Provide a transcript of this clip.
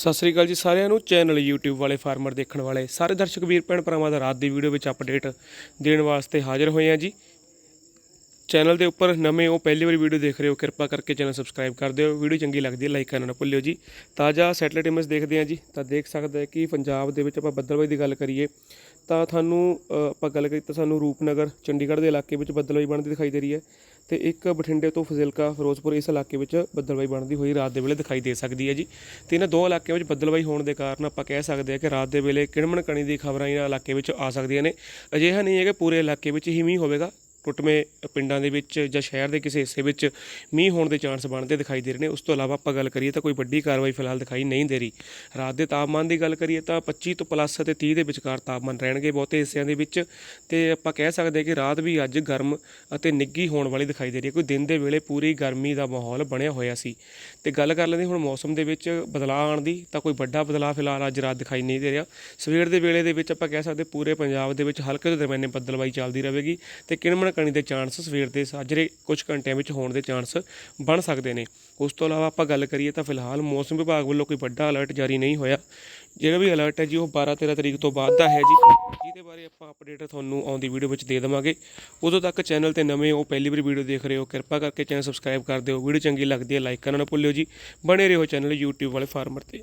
ਸਤਿ ਸ੍ਰੀ ਅਕਾਲ ਜੀ ਸਾਰਿਆਂ ਨੂੰ। ਚੈਨਲ YouTube ਵਾਲੇ ਫਾਰਮਰ ਦੇਖਣ ਵਾਲੇ ਸਾਰੇ ਦਰਸ਼ਕ ਵੀਰ ਭੈਣ ਭਰਾਵਾਂ ਦਾ ਰਾਤ ਦੀ ਵੀਡੀਓ ਵਿੱਚ ਅਪਡੇਟ ਦੇਣ ਵਾਸਤੇ ਹਾਜ਼ਰ ਹੋਏ ਹਾਂ ਜੀ। ਚੈਨਲ ਦੇ ਉੱਪਰ ਨਵੇਂ ਉਹ ਪਹਿਲੀ ਵਾਰੀ ਵੀਡੀਓ ਦੇਖ ਰਹੇ ਹੋ, ਕਿਰਪਾ ਕਰਕੇ ਚੈਨਲ ਸਬਸਕ੍ਰਾਈਬ ਕਰ ਦਿਓ। ਵੀਡੀਓ ਚੰਗੀ ਲੱਗਦੀ ਹੈ ਲਾਈਕ ਕਰਨਾ ਨਾ ਭੁੱਲਿਓ ਜੀ। ਤਾਜ਼ਾ ਸੈਟਲਾਈਟ ਇਮੇਜ ਦੇਖਦੇ ਹਾਂ ਜੀ। ਤਾਂ ਦੇਖ ਸਕਦੇ ਕਿ ਪੰਜਾਬ ਦੇ ਵਿੱਚ ਆਪਾਂ ਬੱਦਲਬਾਈ ਦੀ ਗੱਲ ਕਰੀਏ, ਤਾਂ ਤੁਹਾਨੂੰ ਆਪਾਂ ਗੱਲ ਕਰੀ ਤਾਂ ਸਾਨੂੰ ਰੂਪਨਗਰ, ਚੰਡੀਗੜ੍ਹ ਦੇ ਇਲਾਕੇ ਵਿੱਚ ਬੱਦਲਬਾਈ ਬਣਦੀ ਦਿਖਾਈ ਦੇ ਰਹੀ ਹੈ ਤੇ ਇੱਕ ਬਠਿੰਡੇ ਤੋਂ ਫਜ਼ਿਲਕਾ, ਫਿਰੋਜ਼ਪੁਰ ਇਸ ਇਲਾਕੇ ਵਿੱਚ ਬੱਦਲਬਾਈ ਬਣਦੀ ਹੋਈ ਰਾਤ ਦੇ ਵੇਲੇ ਦਿਖਾਈ ਦੇ ਸਕਦੀ ਹੈ ਜੀ। ਤੇ ਇਹਨਾਂ ਦੋ ਇਲਾਕਿਆਂ ਵਿੱਚ ਬੱਦਲਬਾਈ ਹੋਣ ਦੇ ਕਾਰਨ ਆਪਾਂ ਕਹਿ ਸਕਦੇ ਹਾਂ ਕਿ ਰਾਤ ਦੇ ਵੇਲੇ ਕਿਣਮਣ ਕਣੀ ਦੀ ਖਬਰਾਂ ਇਹਨਾਂ ਇਲਾਕੇ ਵਿੱਚ ਆ ਸਕਦੀਆਂ ਨੇ। ਅਜਿਹਾ ਨਹੀਂ ਹੈ ਕਿ ਪੂਰੇ ਇਲਾਕੇ ਵਿੱਚ ਹੀ ਮੀਂਹ ਹੋਵੇਗਾ ਟੁੱਟਵੇਂ ਪਿੰਡਾਂ ਦੇ ਵਿੱਚ ਜਾਂ ਸ਼ਹਿਰ ਦੇ ਕਿਸੇ ਹਿੱਸੇ ਵਿੱਚ ਮੀਂਹ ਹੋਣ ਦੇ ਚਾਂਸ ਬਣਦੇ ਦਿਖਾਈ ਦੇ ਰਹੇ ਨੇ। ਉਸ ਤੋਂ ਇਲਾਵਾ ਆਪਾਂ ਗੱਲ ਕਰੀਏ ਤਾਂ ਕੋਈ ਵੱਡੀ ਕਾਰਵਾਈ ਫਿਲਹਾਲ ਦਿਖਾਈ ਨਹੀਂ ਦੇ ਰਹੀ। ਰਾਤ ਦੇ ਤਾਪਮਾਨ ਦੀ ਗੱਲ ਕਰੀਏ ਤਾਂ 25 ਤੋਂ ਪਲੱਸ ਅਤੇ 30 ਦੇ ਵਿਚਕਾਰ ਤਾਪਮਾਨ ਰਹਿਣਗੇ ਬਹੁਤੇ ਹਿੱਸਿਆਂ ਦੇ ਵਿੱਚ ਤੇ ਆਪਾਂ ਕਹਿ ਸਕਦੇ ਹਾਂ ਕਿ ਰਾਤ ਵੀ ਅੱਜ ਗਰਮ ਅਤੇ ਨਿੱਗੀ ਹੋਣ ਵਾਲੀ ਦਿਖਾਈ ਦੇ ਰਹੀ ਹੈ। ਕੋਈ ਦਿਨ ਦੇ ਵੇਲੇ ਪੂਰੀ ਗਰਮੀ ਦਾ ਮਾਹੌਲ ਬਣਿਆ ਹੋਇਆ ਸੀ। ਤੇ ਗੱਲ ਕਰ ਲੈਂਦੇ ਹੁਣ ਮੌਸਮ ਦੇ ਵਿੱਚ ਬਦਲਾਅ ਆਉਣ ਦੀ ਤਾਂ ਕੋਈ ਵੱਡਾ ਬਦਲਾਅ ਫਿਲਹਾਲ ਅੱਜ ਰਾਤ ਦਿਖਾਈ ਨਹੀਂ ਦੇ ਰਿਹਾ। ਸਵੇਰ ਦੇ ਵੇਲੇ ਦੇ ਵਿੱਚ ਆਪਾਂ ਕਹਿ ਸਕਦੇ ਪੂਰੇ ਪੰਜਾਬ ਦੇ ਵਿੱਚ ਹਲਕੇ ਤੋਂ ਦਰਮਿਆਨੇ ਬੱਦਲਬਾਈ ਚੱਲਦੀ ਰਹੇਗੀ ਤੇ ਕਿਣਮਣ ਕਣੀ ਦੇ ਚਾਂਸ ਸਵੇਰ ਦੇ ਸਾਜਰੇ ਕੁਝ ਘੰਟਿਆਂ ਵਿੱਚ ਹੋਣ ਦੇ ਚਾਂਸ ਬਣ ਸਕਦੇ ਨੇ। ਉਸ ਤੋਂ ਇਲਾਵਾ ਆਪਾਂ ਗੱਲ ਕਰੀਏ ਤਾਂ ਫਿਲਹਾਲ ਮੌਸਮ ਵਿਭਾਗ ਵੱਲੋਂ ਕੋਈ ਵੱਡਾ ਅਲਰਟ ਜਾਰੀ ਨਹੀਂ ਹੋਇਆ। ਜਿਹੜਾ ਵੀ ਅਲਰਟ ਹੈ ਜੀ, ਉਹ 12 13 ਤਰੀਕ ਤੋਂ ਬਾਅਦ ਦਾ ਹੈ ਜੀ। ਜਿਹਦੇ ਬਾਰੇ ਆਪਾਂ ਅਪਡੇਟ ਤੁਹਾਨੂੰ ਆਉਂਦੀ ਵੀਡੀਓ ਵਿੱਚ ਦੇ ਦੇਵਾਂਗੇ। ਉਦੋਂ ਤੱਕ ਚੈਨਲ ਤੇ ਨਵੇਂ ਹੋ, ਪਹਿਲੀ ਵਾਰੀ ਵੀਡੀਓ ਦੇਖ ਰਹੇ ਹੋ, ਕਿਰਪਾ ਕਰਕੇ ਚੈਨਲ ਸਬਸਕ੍ਰਾਈਬ ਕਰ ਦਿਓ। ਵੀਡੀਓ ਚੰਗੀ ਲੱਗਦੀ ਹੈ ਲਾਈਕ ਕਰਨਾ ਨਾ ਭੁੱਲਿਓ ਜੀ। ਬਣੇ ਰਹੋ ਚੈਨਲ YouTube ਵਾਲੇ ਫਾਰਮਰ ਤੇ।